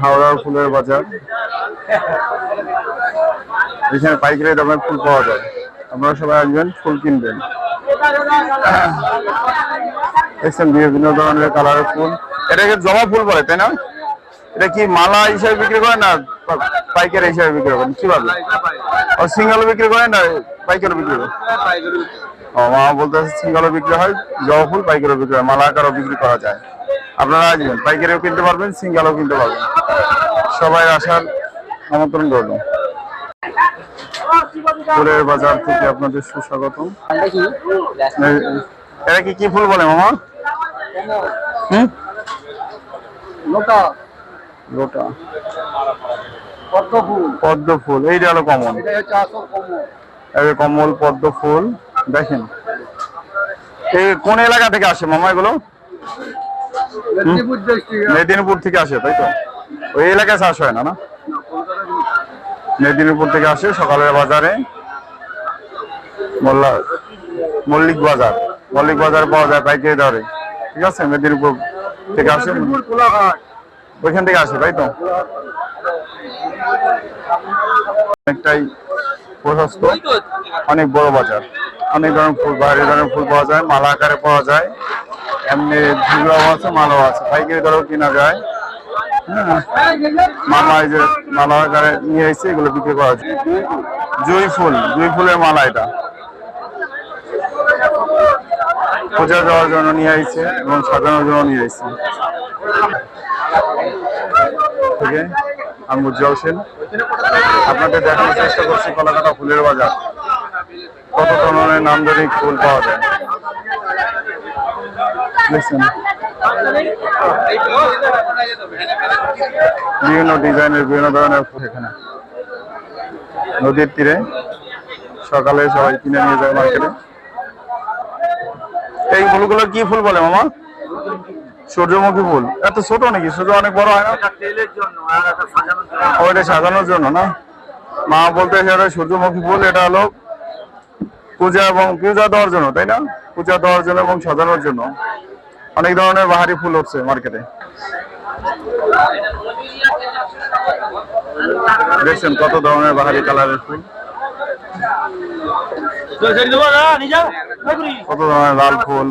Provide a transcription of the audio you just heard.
হাওড়ার ফুলের বাজার। এখানে পাইকারি দামে ফুল পাওয়া যায়। আপনারা সবাই আসবেন ফুল কিনবেন। দেখছেন বিভিন্ন ধরনের কালারের ফুল। এটাকে জবা ফুল বলে, তাই না? এটা কি মালা হিসাবে বিক্রি করে না পাইকারি হিসাবে বিক্রি করেন? কীভাবে? ও সিঙ্গেল বিক্রি করে না পাইকারি বিক্রি করে ও, মা বলতে সিঙ্গেলও বিক্রি হয়, জবা ফুল পাইকারিও বিক্রি হয়, মালা আকারও বিক্রি করা যায়। আপনারা আসবেন পাইকারিও কিনতে পারবেন, সিঙ্গেলও কিনতে পারবেন। সবাই আসার আমন্ত্রণ রইল। ফুলের বাজার থেকে আপনাদের সুস্বাগতম। এটা কি কি ফুল বলে, মামা? হুম? লোটা। পদ্ম ফুল এইটা হলো কমল কমল পদ্ম ফুল, দেখেন। কোন এলাকা থেকে আসে মামা এগুলো? মেদিনীপুর থেকে আসে তাই তো? ওই এলাকায় চাষ হয় না না? মেদিনীপুর থেকে আসে সকালের বাজারে। মোল্লা মল্লিক বাজার। মল্লিক বাজারে পাওয়া যায় পাইকারি দরে। ঠিক আছে? মেদিনীপুর থেকে আসে। ওইখান থেকে আসে তাই তো? অনেকটাই প্রশস্ত। অনেক বড় বাজার। অনেক ধরনের ফুল বাইরে ধরনের ফুল পাওয়া যায় মালা আকারে পাওয়া যায়। এমনি ঝুলাও আছে, মালাও আছে। পাইকারি দরেও কিনা যায়। হ্যাঁ। মালা যে, মালা আকারে নিয়ে এসে এগুলো বিক্রি করা যায় জুই ফুল, জুই ফুলের মালা এটা। পূজা দেওয়ার জন্য নিয়ে আইছে এবং সাজানোর জন্য নিয়ে আইছে থেকে আমি উজ্জ্বল সেন আপনাদের দেখানোর চেষ্টা করছি কলাকাটা ফুলের বাজার। কত ধরনের নামদারি ফুল পাওয়া যায়। বিভিন্ন ডিজাইনের বিভিন্ন ধরনের ফুল এখানে। নদীর তীরে সকালে সবাই কিনে নিয়ে যায় মার্কেটে এই ফুলগুলো কি ফুল বলে মামা? সূর্যমুখী ফুল। এত ছোট নাকি? সূর্য অনেক বড় হয় না? ওইটা সাজানোর জন্য না? মা বলতে সূর্যমুখী ফুল, এটা হলো পূজা এবং পূজা দেওয়ার জন্য, তাই না? পূজা দেওয়ার জন্য এবং সাজানোর জন্য। অনেক ধরনের বাহারি ফুল উঠছে মার্কেটে। দেখছেন কত ধরনের বাহারি কালারের ফুল। কত ধরনের লাল ফুল।